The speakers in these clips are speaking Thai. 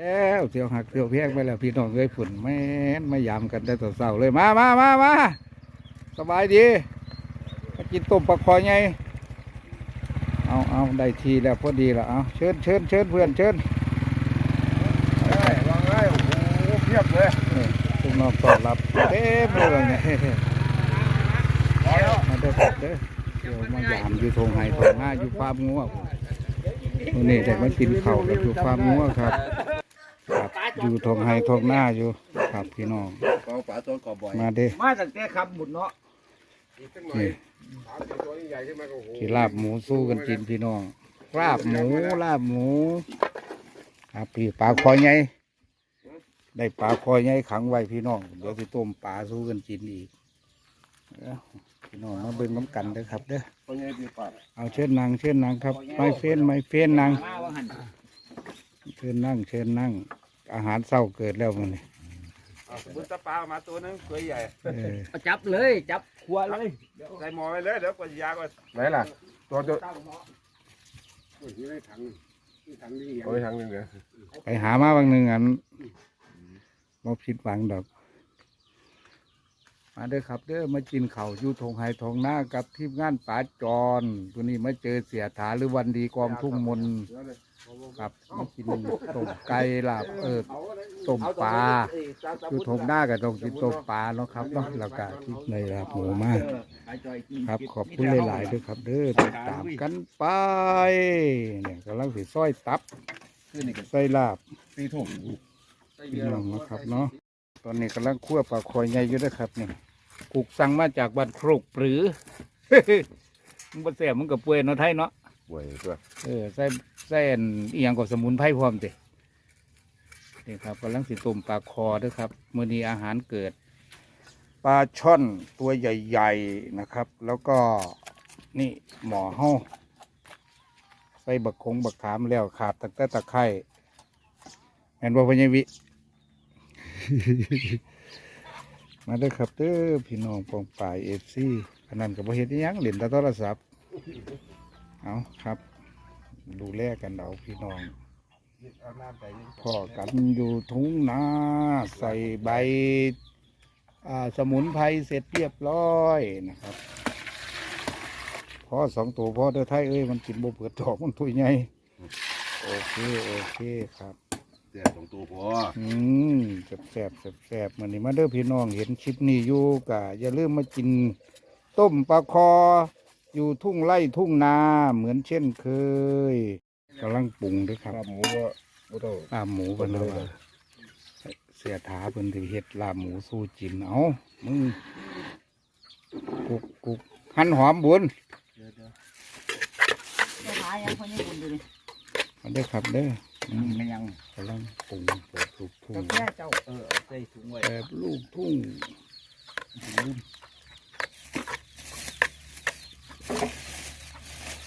แล้วเที่ยวหักเที่ยวเพียงไปแล้วพี่น้องเอ้ยฝุ่นแม่นไม่ยามกันแต่ตัวเศร้าเลยมามามามาสบายดีมากินต้มปลาคอยไงเอาเอาได้ทีแล้วพอดีแล้วเอาเชิญเชิญเชิญเพื่อนเชิญวางไว้โอ้โหเพียบเลยทุกน้องต้อนรับเต็มเลยเนี่ยพอแล้วมาเด้อครับเด้อเดี๋ยวมายามอยู่ทงไห้ทงหน้าอยู่ฟาร์มงัวพุ่นนี่แต่มากินข้าวแล้วอยู่ฟาร์มงัวครับครับ อยู่ทงไห้ทงหน้าอยู่ครับพี่น้องกองฝาตัวก่อบ่อยมาเด้อมาตั้งแต่ขับหมุนเนาะอีกสักหน่อยนี่สามสี่ตัวใหญ่ขึ้นมาก็โอ้โหที่ลาบหมูสู้กันกินพี่น้องลาบหมูลาบหมูครับพี่ปลาคอยไงได้ปลาคอยไงขังไว้พี่น้องเดี๋ยวสิต้มปลาสู้กันกินอีกเอ้าพี่น้องมาเบิ่งน้ำกันเด้อครับเด้อตัวใหญ่ดีป่ะเอาเชิญนางเชิญนางครับ ไม่เฟ้นไม่เฟ้นนางมาว่าหันเชิญนั่งเชิญนั่ง อาหารเศร้าเกิดแล้วมันนี่เอาสมมติตะปลามาตัวนึงตัวใหญ่เออจับเลยจับขวเลยใส่หม้อไว้เลยเดี๋ยวกดยาก่อนไหนล่ะ ตัวตัวโอ้ยนี่ถังนี่ถังนี่โอ้ยถังนึงเหรอไปหามาบางหนึ่งอันบ่ผิดหวังดอก มาเด้อครับเด้อมากินเข้าอยู่ทงไฮทงหน้ากับทีมงานป๋าจรตัวนี้มาเจอเสียถาหรือวันดีกองทุ่งมนครับมากินต้มไก่ลาบเออต้มปลาอยู่ทงหน้ากับต้องกินต้มปลาเนาะครับเนาะแล้วก็ที่ในลาบหมูมากครับ ขอบคุณหลายๆด้วยครับ เด้อติดตามกันไปเนี่ยกำลังสิซอยตับคือนี่ก็ใส่ลาบตีถุงพี่น้องนะครับเนาะตอนนี้กำลังคั่วปลาคอยใหญ่อยู่ด้วยครับนี่ กุกสั่งมาจากบ้านโครกปรือมึงบ่แซ่บมึงก็ป่วยเนาะไทยเนาะป่วยตัวเออใส่ใส่อันอีหยังกับสมุนไพรพร้อมตินี่ครับกำลังสิต้มปลาคอด้วยครับมื้อนี้อาหารเกิด ปลาช่อนตัวใหญ่ ๆนะครับ แล้วก็นี่หมอเฮาใส่บักคงบักขามแล้วขาดตั้งแต่ตะไคร้แม่นบ่พญวิ มาเด้อครับเด้อพี่น้องปองป่ายเอฟซีขนาดกับบ่เฮ็ดยังเล่นแต่โทรศัพท์เอาครับ ดูแลกันเอาพี่น้องเอาน้ำใส่นี่พ่อกันอยู่ทุ่งนาใส่ใบสมุนไพรเสร็จเรียบร้อยนะครับพ่อสองตัวพ่อเด้อไทยเอ้ยมันกินบ่เปิดดอกมันถุยใหญ่โอเค โอเคครับ เดี๋ยวสองตัวพออืมแสบแสบแสบแสบมันนี่มาเด้อพี่น้องเห็นคลิปนี้อยู่กะอย่าลืมมากิน ต้มปลาคอ อยู่ทุ่งไร่ทุ่งนาเหมือนเช่นเคยกำลังปรุงด้วยครับลาบหมูก็ไม่ต้องลาบหมูกันแล้วว่าเสียถาเพิ่นสิเฮ็ดลาบหมูสู้จินเอามึงกุกกุกหั่นหอมบุญจะหายังคนนี้คนดูดิมาเด้อครับเด้อ อืมมันยังกำลังปรุงเปิดลูกทุ่งก็แค่เจ้าเออใส่ถุงไว้เปิดลูกทุ่ง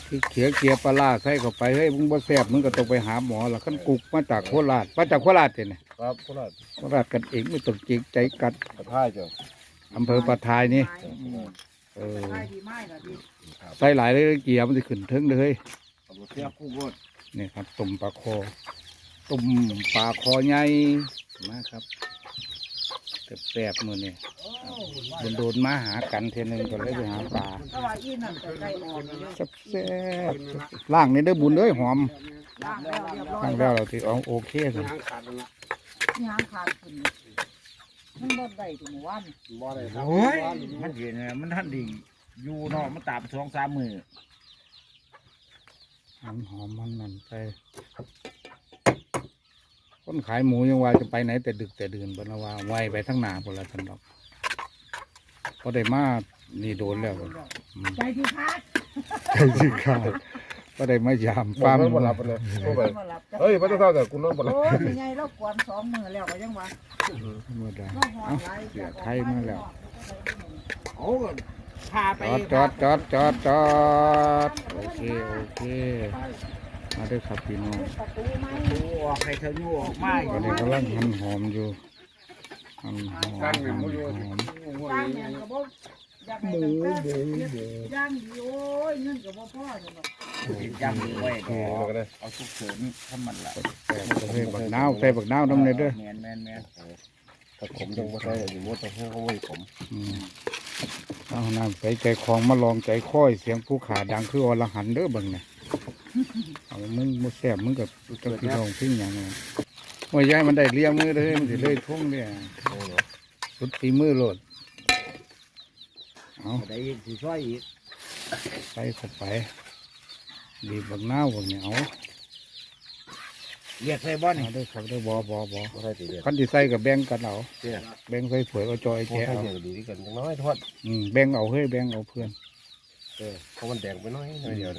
คือเขียเกียปลาร้าใส่เข้าไปเฮ้ยมึงบ่แซ่บมึงก็ต้องไปหาหมอละขั้นกุกมาจากโคราชมาจากโคราชเนี่ยครับพวกเราโคราชกันเองไม่ต้องเกรงใจกันกระท่ายจ้ะอำเภอปะทายนี่เออได้ดีมากดีใส่หลายเลยเกียร์มันจะขึ้นเทิงเลยเสียคู่บด นี่ครับต้มปลาคอต้มปลาคอใหญ่นะครับแซ่บๆมือนี่โดนๆมาหากันเทยนึงก็เลยไปหาปลาก็ว่าอีนั่นก็ได้ออกเลยแซ่บๆล่างนี่ได้อบุญเลยหอมล้างแล้วเรียบร้อยล่างแล้วเราที่เอาโอเคสิทางขาดแล้วนะนี่หางขาดขึ้นมันบ่ได้ถึงวันบ่ได้ครับโอ้ยมันเห็นนะมันท่านดีอยู่เนาะมันตามสองสามมือ หอมหอมมันนั่นไปคนขายหมูยังว่าจะไปไหนแต่ดึกแต่ดื่นบนว่าไวไปทั้งหนาบนละทันดอกพอได้มานี่โดนแล้วอืมใจที่พักใช่สิครับก็ได้มายามฟาฟาร์ร์มมบ่หลับไปเลยโอ้ไปมาหลับเฮ้ยไม่ต้องเท่าแต่คุณน้องบ่หลับโอ้ยยังไงเรากวนสองมือแล้วก็ยังว่าเมื่อใดเราหอเอ้าดไหลเสียไทยมาแล้วโอ้ก็ พาไปจอดจอดจอดจอดจอดโอเคโอเคมาด้วยครับพี่น้องประตูไหมดูออกให้เธออยู่ออกมาตอนนี้กำลังหั่นหอมอยู่หั่นหอมสร้างหหั่นึ่งนมือหอมตั้งเนี่ยก็บ่อยากให้ตั้งแต่ย่างดีโอ้ยเงินก็บ่พอเด้อเนาะย่างไว้ก็เอาทุกเสริมทำมันละใส่บักนาวใส่บักนาวน้ำเลยเด้อแมนแมนแมนถ้าผมยังไม่ใช่อยู่มดต้องให้เขาไม่ผมอืม เอาน้ำใส่ใจคลองมาลองใจค่อยเสียงผู้ขาดังคืออรหันต์เด้อเบิ่งเนี่ยเอามึงมึงแซ่บมึงกับกับพี่น้องทิ้งอย่างเงี้ยโอ้ยยายมันได้เลี้ยงมือเลยมันสิเลยทุ่งเนี่ยสุดตีมือโลดเอาได้อีกสิช่วยอีกใส่เข้าไปบีบบักนาวบักเนี่ยเอา เรียกใส่บ่นี่เอาได้อครับได้อบอบอบอไม่ใช่ตีเดียวคันที่ใส่กับแบ่งกันเอาเนี่ยแบ่งใส่ถ้วยเอาจอยพวกแกะให้เอาเดียวดีกันน้อยทอดอืมแบ่งเอาเฮ้ยแบ่งเอาเพื่อนเออเพราะมันแดงไปน้อยเดียว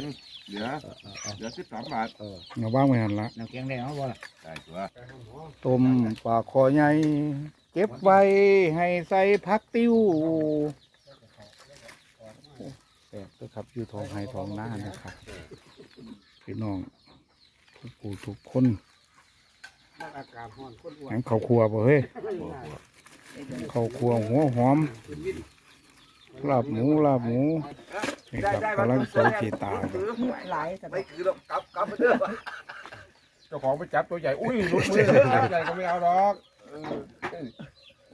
เหลือเหลือสิบสามบาทเอาว่างไว้หันละน้ำแกงได้เอาบ่ล่ะได้ตัวต้มปลาคอใหญ่เก็บไว้ให้ใส่พักติ้วแซ่บเด้อครับอยู่ทองไฮทองหน้านะครับพี่น้องทุกผู้ทุกคน แหงข้าวครัวบ่เฮ้ยข้าวครัวหัวหอม ลาบหมูลาบหมูนี่ครับกำลังใส่ขีตาอยู่หลายแต่ไม่คือหรอกกลับกลับมาเถอะเจ้าของไปจับตัวใหญ่ อุ้ยลุกมือตัวใหญ่ก็ไม่เอาดอก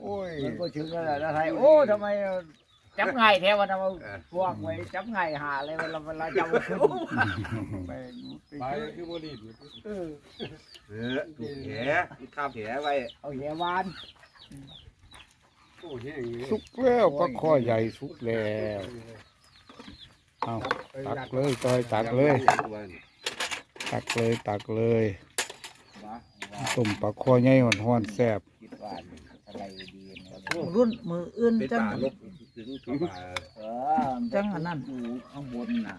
โอ้ย มันก็ถึงแล้วนะไทยโอ้ทำไม จับง่ายแท้วะทำไมพวกไว้จับง่ายหาเลยเวลาเวลาจับขึ้นไปไปคือโมดีเออถูกแผลข้ามแผลไว้เอาแหวานโอ้ยอย่างนี้สุกแล้วปลาคอใหญ่สุกแล้วเอาตักเลยจอยตักเลย ตักเลยตักเลยต้มปลาคอใหญ่ห่อนๆแซ่บคิดว่าอะไรดีนะรุ่นมืออื่นเป็นจัง ป่าลบถึงป่าเอออยู่ข้างบนน่ะ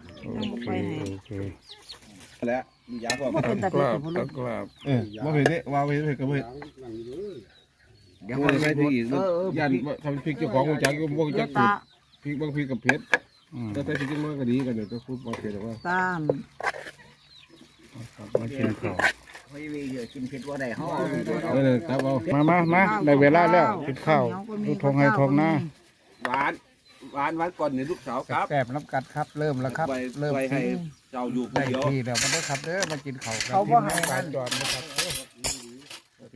โอเคโอเคแล้วมียาพอบ่เป็นตากเด็ลาบบ่ตัรู้กลาบเออว่าเห็นเนี่ยว่าเห็นเลยก็ไม่เดี๋ยวไม่มันไม่ไม่ถึดีงอีกยันทำพริกเจ้าของกูจักกูบอกจักตาพริกบางพริกกับเผ็ดอืมแต่แต่ที่จริงมันก็ดีกันเดี๋ยวจะพูดบอกเผ็ดว่าตามครับมากินข้าวไม่มีเยอะกินเผ็ดว่าได้ห้อเออครับเอามามามาได้เวลาแล้วกินข้าวดูทองให้ทองหน้า หวานหวานหวานก่อนเนี่ยลูกสาวครับแซ่บๆน้ำกัดครับ เริ่มแล้วครับไปเริ่มไปให้ที่เจ้าอยู่คนได้เดียวที่แล้วมาเด้อครับเด้อมากินข้าวกันเขาบ่ให้ ที่มับ้านนจอดนะครับ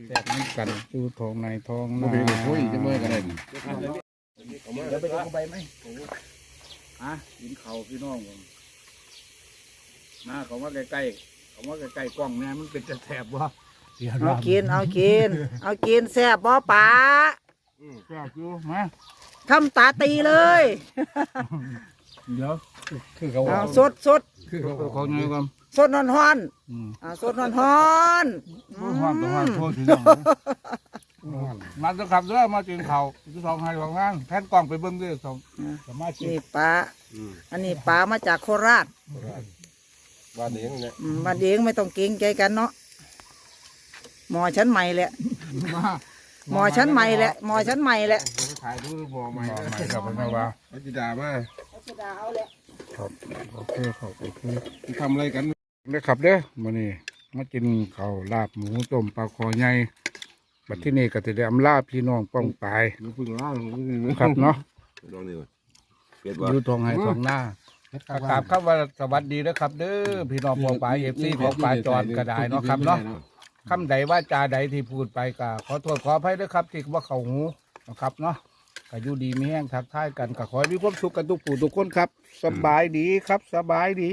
แซ่บน้ำกันดูทองในทองหโอน้าเคคุยจะเมื่อกันเลยเดี๋ยวไปดูใบไหมฮะกินข้าวพี่น้องผมมาเขามาใกล้ๆเขามาใกล้ๆกล้องเนี่ยมันเป็นจะแสบวะเสียเอารอบกินเอากิน เอากินแซ่บบ่ป๋าแซ่บอยู่มา ทำตาตีเลยเดี๋ยวคือเขาเอาสดสดคือเขาเขาเงยกันสดนอนฮ้อนอืมอ่าสดนอนฮ้อนอืห้อนมตัวห้อนโทษทีน้องมาจะขับเด้อมากินข้าวที่สองให้สองงานแพนกล้องไปเบิ้งด้วยสองสามารถกินนี่ป๋าอันนี้ป๋ามาจากโคราชบ้านเองเนี่ยอืมบ้านเองไม่ต้องเกรงใจกันเนาะหมอชั้นใหม่แหละมาหมอชั้นใหม่แหละหมอชั้นใหม่แหละ ถ่ายดูหมอใหม่ใหม่ครับเป็นไงวะอาจิดามาครับโอเคครับโอเคทำอะไรกันเลยครับเด้อมื้อนี้มากินข้าวลาบหมูต้มปลาคอใหญ่บัดที่นี่ก็จะได้อำลาพี่น้องป้องปายมึงพึ่งล่างครับเนาะลองนี่ก่อนเผ็ดอว่ายู่ทองไห้ทองหน้ากราบครับว่าสวัสดีนะครับ เด้อพี่น้องปองปลายเอฟซีของปลายจอนก็ได้เนาะครับเนาะคำใดว่าจาใดที่พูดไปก็ขอโทษขออภัยด้วยครับที่ว่าเขาหู นะครับเนาะก็อยู่ดีมีแห้งทักทายกันก็ขอให้มีความสุขกันทุกผู้ทุกคนครับ สบายดีครับ สบายดี